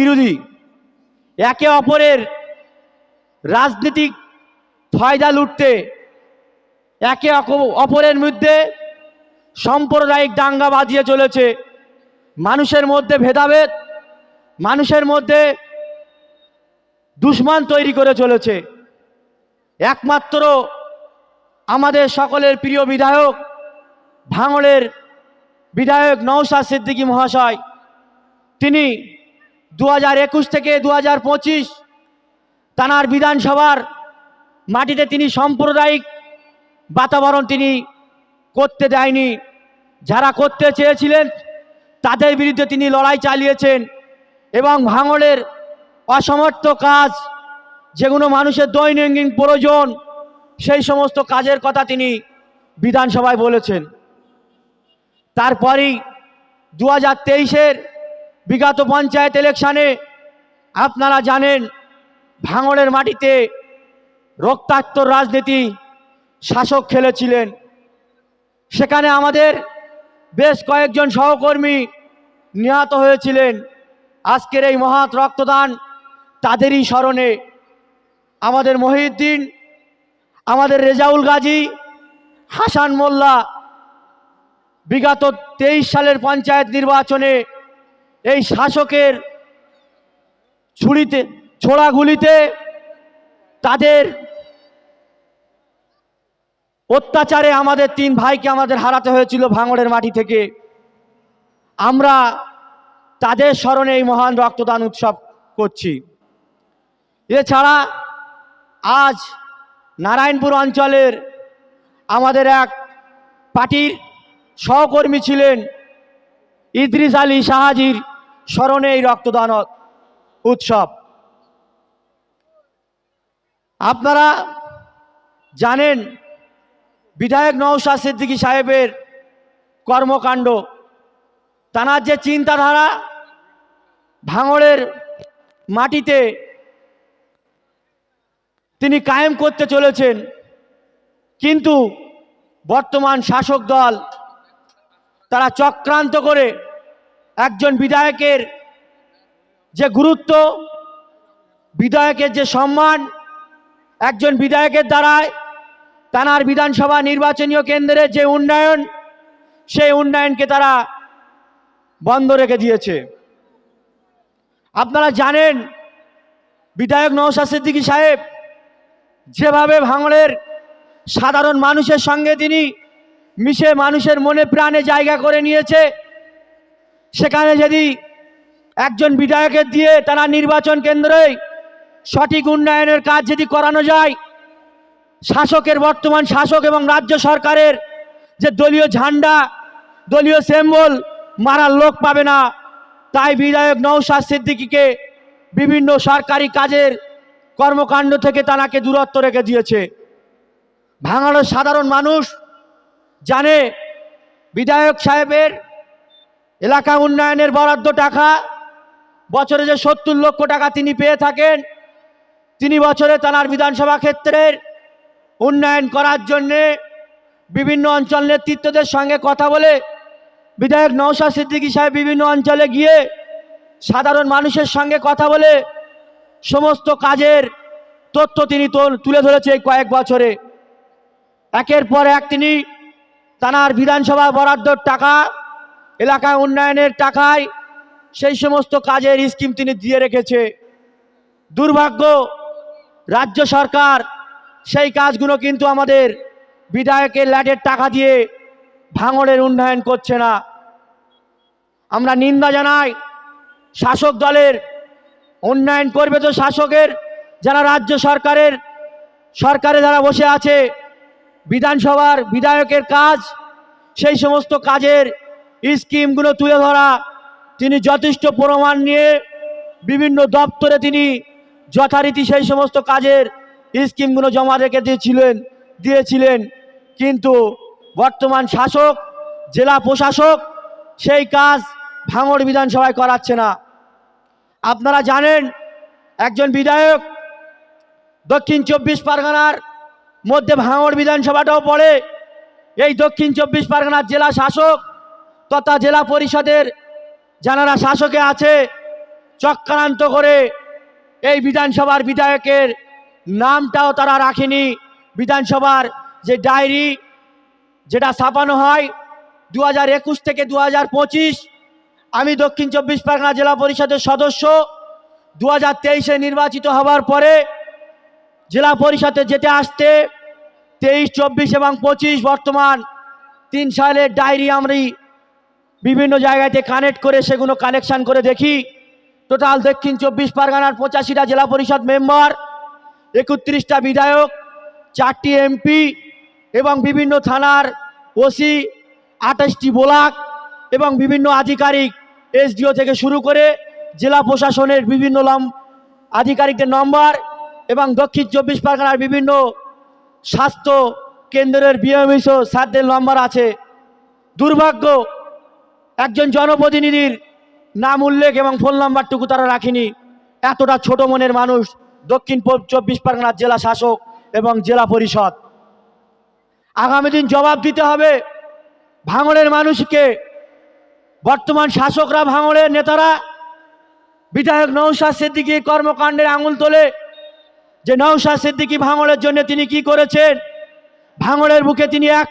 বিরোধী। একে অপরের রাজনীতিক ফায়দা লুটতে একে অপরের মধ্যে সাম্প্রদায়িক দাঙ্গা বাজিয়ে চলেছে। মানুষের মধ্যে ভেদাভেদ, মানুষের মধ্যে দুশ্মন তৈরি করে চলেছে। একমাত্র আমাদের সকলের প্রিয় বিধায়ক, ভাঙড়ের বিধায়ক নৌশাদ সিদ্দিকী মহাশয়। তিনি দু হাজার একুশ থেকে দু হাজার পঁচিশ তানার বিধানসভার মাটিতে তিনি সাম্প্রদায়িক বাতাবরণ তিনি করতে দেয়নি। যারা করতে চেয়েছিলেন, তাদের বিরুদ্ধে তিনি লড়াই চালিয়েছেন এবং ভাঙড়ের অসমর্থ কাজ যেগুলো মানুষের দৈনন্দিন প্রয়োজন, সেই সমস্ত কাজের কথা তিনি বিধানসভায় বলেছেন। তারপরেই দু হাজার তেইশের বিগত পঞ্চায়েত ইলেকশানে আপনারা জানেন ভাঙড়ের মাটিতে রক্তাক্ত রাজনীতি শাসক খেলেছিলেন। সেখানে আমাদের বেশ কয়েকজন সহকর্মী নিহত হয়েছিলেন। আজকের এই মহৎ রক্তদান তাদেরই স্মরণে আমাদের মহিউদ্দিন, আমাদের রেজাউল গাজী, হাসান মোল্লা বিগত তেইশ সালের পঞ্চায়েত নির্বাচনে এই শাসকের ছুরিতে, ছোড়াগুলিতে তাদের অত্যাচারে আমাদের তিন ভাইকে আমাদের হারাতে হয়েছিল ভাঙড়ের মাটি থেকে। আমরা তাদের স্মরণে এই মহান রক্তদান উৎসব করছি। এছাড়া আজ নারায়ণপুর অঞ্চলের আমাদের এক পার্টির সহকর্মী ছিলেন ইদ্রিস আলী শাহাজির স্মরণে এই রক্তদান উৎসব। আপনারা জানেন, বিধায়ক নৌশাদ সিদ্দিকী সাহেবের কর্মকাণ্ড তানার যে চিন্তাধারা ভাঙড়ের মাটিতে তিনি কায়েম করতে চলেছেন, কিন্তু বর্তমান শাসক দল তারা চক্রান্ত করে একজন বিধায়কের যে গুরুত্ব, বিধায়কের যে সম্মান, একজন বিধায়কের দ্বারায় তানার বিধানসভা নির্বাচনীয় কেন্দ্রের যে উন্নয়ন, সেই উন্নয়নকে তারা বন্ধ রেখে দিয়েছে। আপনারা জানেন, বিধায়ক নৌশাদ সিদ্দিকী সাহেব যেভাবে ভাঙড়ের সাধারণ মানুষের সঙ্গে তিনি মিশে মানুষের মনে প্রাণে জায়গা করে নিয়েছে সেখানে যদি একজন বিধায়কের দিয়ে তারা নির্বাচন কেন্দ্রে সঠিক উন্নয়নের কাজ যদি করানো যায়, শাসকের বর্তমান শাসক এবং রাজ্য সরকারের যে দলীয় ঝান্ডা, দলীয় সিম্বল মারার লোক পাবে না। তাই বিধায়ক নৌশাদ সিদ্দিকীকে বিভিন্ন সরকারি কাজের কর্মকাণ্ড থেকে তানাকে দূরত্ব রেখে দিয়েছে। ভাঙানোর সাধারণ মানুষ জানে বিধায়ক সাহেবের এলাকা উন্নয়নের বরাদ্দ টাকা, বছরে যে সত্তর লক্ষ টাকা তিনি পেয়ে থাকেন, তিনি বছরে তানার বিধানসভা ক্ষেত্রের উন্নয়ন করার জন্যে বিভিন্ন অঞ্চল নেতৃত্বদের সঙ্গে কথা বলে বিধায়ক নৌশাদ সিদ্দিকী সাহেব বিভিন্ন অঞ্চলে গিয়ে সাধারণ মানুষের সঙ্গে কথা বলে সমস্ত কাজের তথ্য তিনি তোল- ধরেছে এই কয়েক বছরে। একের পর এক তিনি তানার বিধানসভা বরাদ্দর টাকা এলাকা উন্নয়নের টাকায় সেই সমস্ত কাজের স্কিম তিনি দিয়ে রেখেছে। দুর্ভাগ্য, রাজ্য সরকার সেই কাজগুলো কিন্তু আমাদের বিধায়কের ল্যাডের টাকা দিয়ে ভাঙড়ের উন্নয়ন করছে না। আমরা নিন্দা জানাই শাসক দলের, উন্নয়ন করবে তো শাসকের, যারা রাজ্য সরকারের, সরকারে যারা বসে আছে, বিধানসভার বিধায়কের কাজ, সেই সমস্ত কাজের স্কিমগুলো তুলে ধরা, তিনি যথেষ্ট প্রমাণ নিয়ে বিভিন্ন দপ্তরে তিনি যথারীতি সেই সমস্ত কাজের স্কিমগুলো জমা রেখে দিয়েছিলেন দিয়েছিলেন। কিন্তু বর্তমান শাসক, জেলা প্রশাসক সেই কাজ ভাঙড় বিধানসভায় করাচ্ছে না। আপনারা জানেন, একজন বিধায়ক দক্ষিণ চব্বিশ পরগনার মধ্যে ভাঙড় বিধানসভাটাও পড়ে। এই দক্ষিণ চব্বিশ পরগনার জেলা শাসক তথা জেলা পরিষদের যারা শাসকে আছে, চক্রান্ত করে এই বিধানসভার বিধায়কের নামটাও তারা রাখেনি। বিধানসভার যে ডায়েরি, যেটা ছাপানো হয় দু একুশ থেকে দু পঁচিশ, আমি দক্ষিণ চব্বিশ পরগনা জেলা পরিষদের সদস্য। দু হাজার নির্বাচিত হওয়ার পরে জেলা পরিষদে যেতে আসতে তেইশ, চব্বিশ এবং পঁচিশ বর্তমান তিন সালের ডায়েরি আমরা বিভিন্ন জায়গাতে কানেক্ট করে সেগুলো কালেকশন করে দেখি। টোটাল দক্ষিণ চব্বিশ পরগনার পঁচাশিটা জেলা পরিষদ মেম্বার একত্রিশটা বিধায়ক, চারটি এমপি এবং বিভিন্ন থানার ওসি, আঠাশটি ব্লক এবং বিভিন্ন আধিকারিক এসডিও থেকে শুরু করে জেলা প্রশাসনের বিভিন্ন লম আধিকারিকদের নম্বর এবং দক্ষিণ চব্বিশ পরগনার বিভিন্ন স্বাস্থ্য কেন্দ্রের বিএমএস স্যারদের নম্বর আছে। দুর্ভাগ্য একজন জনপ্রতিনিধির নাম উল্লেখ এবং ফোন নাম্বারটুকু তারা রাখেনি। এতটা ছোট মনের মানুষ দক্ষিণ চব্বিশ পরগনার জেলা শাসক এবং জেলা পরিষদ। আগামী দিন জবাব দিতে হবে ভাঙড়ের মানুষকে। বর্তমান শাসকরা ভাঙড়ের নেতারা, বিধায়ক নৌশাদ সিদ্দিকি কর্মকাণ্ডের আঙুল তোলে যে নৌশাদ সিদ্দিকি ভাঙড়ের জন্য তিনি কি করেছেন, ভাঙড়ের বুকে তিনি এক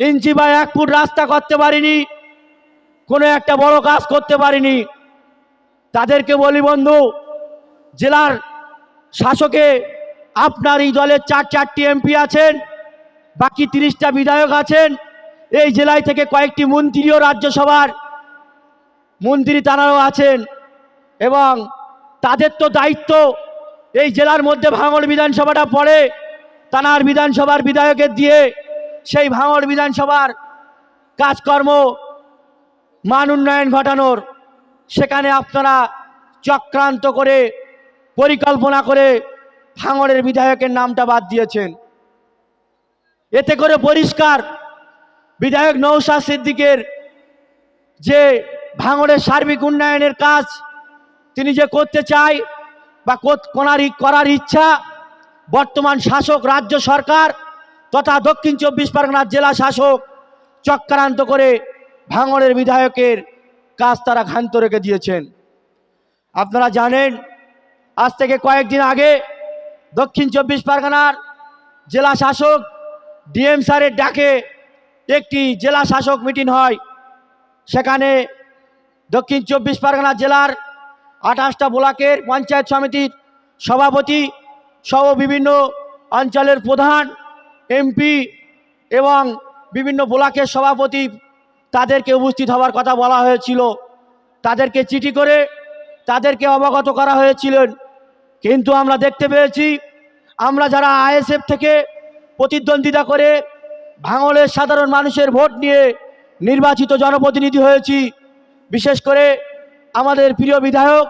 ইঞ্চি বা এক ফুট রাস্তা করতে পারিনি। কোনো একটা বড় কাজ করতে পারিনি। তাদেরকে বলি, বন্ধু, জেলার শাসকে আপনার এই দলের চার চারটি এমপি আছেন, বাকি তিরিশটা বিধায়ক আছেন, এই জেলায় থেকে কয়েকটি মন্ত্রীও রাজ্যসভার মন্ত্রী তারাও আছেন এবং তাদের তো দায়িত্ব এই জেলার মধ্যে ভাঙড় বিধানসভাটা পড়ে, তানার বিধানসভার বিধায়কের দিয়ে সেই ভাঙড় বিধানসভার কাজকর্ম মান উন্নয়ন ঘটানোর, সেখানে আপনারা চক্রান্ত করে, পরিকল্পনা করে ভাঙড়ের বিধায়কের নামটা বাদ দিয়েছেন। এতে করে পরিষ্কার বিধায়ক নৌশা সিদ্দিকের যে ভাঙড়ের সার্বিক উন্নয়নের কাজ, তিনি যে করতে চায় বা কত- করার ইচ্ছা, বর্তমান শাসক, রাজ্য সরকার তথা দক্ষিণ চব্বিশ পরগনার জেলা শাসক চক্রান্ত করে ভাঙড়ের বিধায়কের কাজ তারা ক্ষান্ত রেখে দিয়েছেন। আপনারা জানেন, আজ থেকে কয়েকদিন আগে দক্ষিণ চব্বিশ পরগনার জেলা শাসক ডিএম স্যারের ডাকে একটি জেলা শাসক মিটিং হয়। সেখানে দক্ষিণ চব্বিশ পরগনা জেলার আঠাশটা ব্লকের পঞ্চায়েত সমিতির সভাপতি সহ বিভিন্ন অঞ্চলের প্রধান, এমপি এবং বিভিন্ন ব্লকের সভাপতি তাদেরকে উপস্থিত হওয়ার কথা বলা হয়েছিল। তাদেরকে চিঠি করে তাদেরকে অবগত করা হয়েছিলেন। কিন্তু আমরা দেখতে পেয়েছি, আমরা যারা আইএসএফ থেকে প্রতিদ্বন্দ্বিতা করে ভাঙলের সাধারণ মানুষের ভোট নিয়ে নির্বাচিত জনপ্রতিনিধি হয়েছি, বিশেষ করে আমাদের প্রিয় বিধায়ক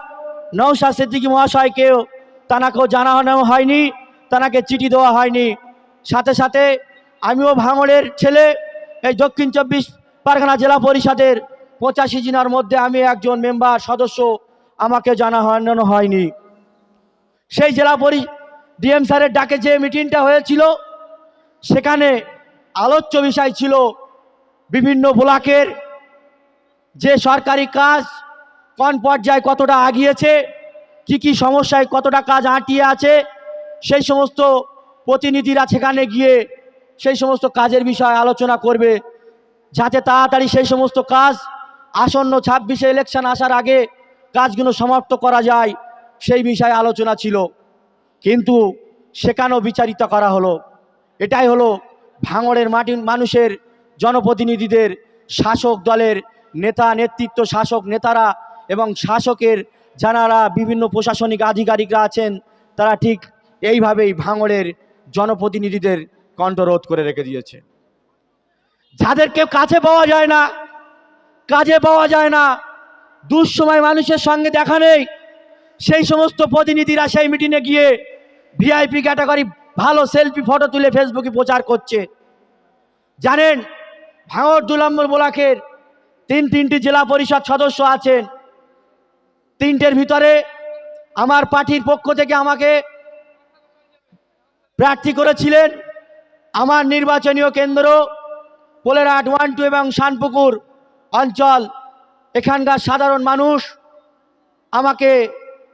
নৌশা সিদ্দিকী মহাশয়কেও তানাকেও জানানো হয়নি, তানাকে চিঠি দেওয়া হয়নি। সাথে সাথে আমিও ভাঙড়ের ছেলে, এই দক্ষিণ চব্বিশ পরগনা জেলা পরিষদের পঁচাশি জনার মধ্যে আমি একজন মেম্বার সদস্য, আমাকে জানা জানানো হয়নি। সেই জেলা পরি ডিএম স্যারের ডাকে যে মিটিংটা হয়েছিল, সেখানে আলোচ্য বিষয় ছিল বিভিন্ন ব্লকের যে সরকারি কাজ, কোন পর্যায়ে কতটা আগিয়েছে, কি কি সমস্যায় কতটা কাজ আঁটিয়ে আছে, সেই সমস্ত প্রতিনিধিরা সেখানে গিয়ে সেই সমস্ত কাজের বিষয়ে আলোচনা করবে। যাতে তাড়াতাড়ি সেই সমস্ত কাজ আসন্ন ছাব্বিশে ইলেকশন আসার আগে কাজগুলো সমাপ্ত করা যায়, সেই বিষয়ে আলোচনা ছিল। কিন্তু সেখানেও বিচারিত করা হলো। এটাই হলো ভাঙড়ের মাটি, মানুষের জনপ্রতিনিধিদের, শাসক দলের নেতা, নেতৃত্ব শাসক নেতারা এবং শাসকের যারা বিভিন্ন প্রশাসনিক আধিকারিকরা আছেন, তারা ঠিক এইভাবেই ভাঙড়ের জনপ্রতিনিধিদের কণ্ঠরোধ করে রেখে দিয়েছে। যাদেরকে কাছে পাওয়া যায় না, কাজে পাওয়া যায় না, দুঃসময় মানুষের সঙ্গে দেখা নেই, সেই সমস্ত প্রতিনিধিরা সেই মিটিংয়ে গিয়ে ভিআইপি ক্যাটাগরি ভালো সেলফি ফটো তুলে ফেসবুকে প্রচার করছে। জানেন ভাঙর দু নম্বর ব্লকের তিন তিনটি জেলা পরিষদ সদস্য আছেন। তিনটের ভিতরে আমার পার্টির পক্ষ থেকে আমাকে প্রার্থী করেছিলেন। আমার নির্বাচনীয় কেন্দ্র পোলেরহাট ওয়ান টু এবং শানপুকুর অঞ্চল, এখানকার সাধারণ মানুষ আমাকে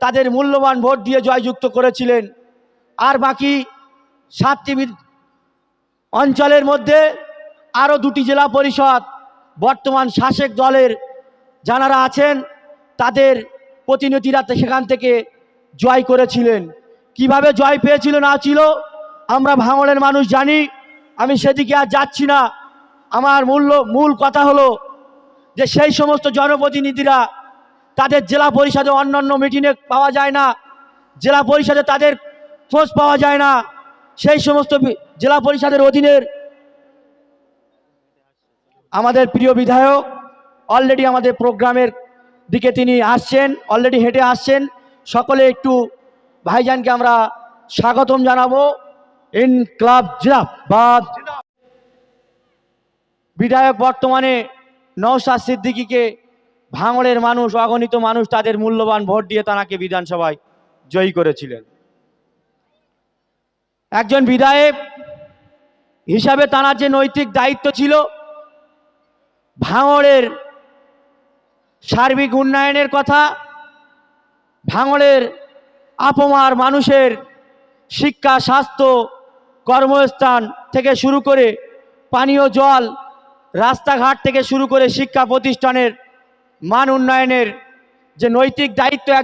তাদের মূল্যবান ভোট দিয়ে জয়যুক্ত করেছিলেন। আর বাকি সাতটি অঞ্চলের মধ্যে আরও দুটি জেলা পরিষদ বর্তমান শাসক দলের যারা আছেন, তাদের প্রতিনিধিরা সেখান থেকে জয় করেছিলেন। কীভাবে জয় পেয়েছিল না ছিল আমরা ভাঙড়ের মানুষ জানি, আমি সেদিকে আর যাচ্ছি না। আমার মূল্য, মূল কথা হলো যে সেই সমস্ত জনপ্রতিনিধিরা তাদের জেলা পরিষদে অন্যান্য মিটিংয়ে পাওয়া যায় না, জেলা পরিষদে তাদের খোঁজ পাওয়া যায় না, সেই সমস্ত জেলা পরিষদের অধীনের আমাদের প্রিয় বিধায়ক অলরেডি আমাদের প্রোগ্রামের দিকে তিনি আসছেন অলরেডি হেঁটে আসছেন। সকলে একটু ভাইজানকে আমরা স্বাগতম জানাব। ইন ক্লাব জিরাবাদ বিধায়ক বর্তমানে নৌসাদ সিদ্দিকীকে ভাঙড়ের মানুষ, অগণিত মানুষ তাদের মূল্যবান ভোট দিয়ে তাঁকে বিধানসভায় জয়ী করেছিলেন। একজন বিধায়ক হিসাবে তাঁর যে নৈতিক দায়িত্ব ছিল, ভাঙড়ের সার্বিক উন্নয়নের কথা, ভাঙড়ের আপমার মানুষের শিক্ষা, স্বাস্থ্য, কর্মস্থান থেকে শুরু করে পানীয় জল রাস্তাঘাট থেকে শুরু করে শিক্ষা প্রতিষ্ঠানের মান উন্নয়নের যে নৈতিক দায়িত্ব এক